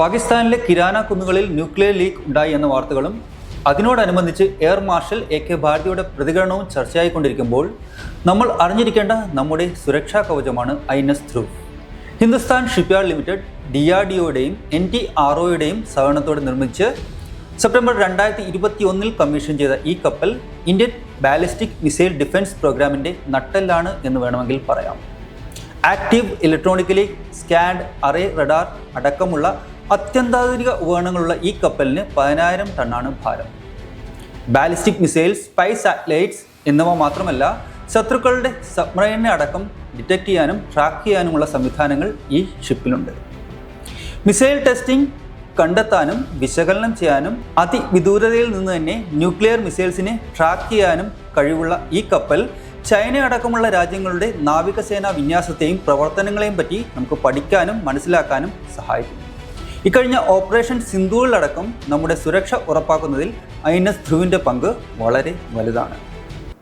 പാകിസ്ഥാനിലെ Kirana കുന്നുകളിൽ nuclear leak ഉണ്ടായി എന്ന വാർത്തകളും അതിനോടനുബന്ധിച്ച് എയർ മാർഷൽ എ കെ ഭാരതിയുടെ പ്രതികരണവും ചർച്ചയായിക്കൊണ്ടിരിക്കുമ്പോൾ നമ്മൾ അറിഞ്ഞിരിക്കേണ്ട നമ്മുടെ സുരക്ഷാ കവചമാണ് I N S Dhruv Hindustan shipyard limited D R D ഒയുടെയും N T R ഒയുടെയും സഹകരണത്തോടെ നിർമ്മിച്ച് സെപ്റ്റംബർ രണ്ടായിരത്തി ഇരുപത്തി ഒന്നിൽ കമ്മീഷൻ ചെയ്ത ഈ കപ്പൽ ഇന്ത്യൻ ബാലിസ്റ്റിക് മിസൈൽ ഡിഫൻസ് പ്രോഗ്രാമിന്റെ നട്ടെല്ലാണ് എന്ന് വേണമെങ്കിൽ പറയാം. Active electronically scanned array radar അടക്കമുള്ള അത്യന്താധുനിക ഉപകരണങ്ങളുള്ള ഈ കപ്പലിന് പതിനായിരം ടണ്ണാണ് ഭാരം. ബാലിസ്റ്റിക് മിസൈൽസ് സ്പൈ സാറ്റലൈറ്റ്സ് എന്നിവ മാത്രമല്ല ശത്രുക്കളുടെ സബ്മറൈനെ അടക്കം ഡിറ്റക്ട് ചെയ്യാനും ട്രാക്ക് ചെയ്യാനുമുള്ള സംവിധാനങ്ങൾ ഈ ഷിപ്പിലുണ്ട്. മിസൈൽ ടെസ്റ്റിംഗ് കണ്ടെത്താനും വിശകലനം ചെയ്യാനും അതിവിദൂരതയിൽ നിന്ന് തന്നെ ന്യൂക്ലിയർ മിസൈൽസിനെ ട്രാക്ക് ചെയ്യാനും കഴിവുള്ള ഈ കപ്പൽ ചൈന അടക്കമുള്ള രാജ്യങ്ങളുടെ നാവികസേനാ വിന്യാസത്തെയും പ്രവർത്തനങ്ങളെയും പറ്റി നമുക്ക് പഠിക്കാനും മനസ്സിലാക്കാനും സഹായിക്കും ഇക്കഴിഞ്ഞ ഓപ്പറേഷൻ സിന്ധുവിലടക്കം നമ്മുടെ സുരക്ഷ ഉറപ്പാക്കുന്നതിൽ ഐ എൻ എസ് ധ്രുവിന്റെ പങ്ക് വളരെ വലുതാണ്.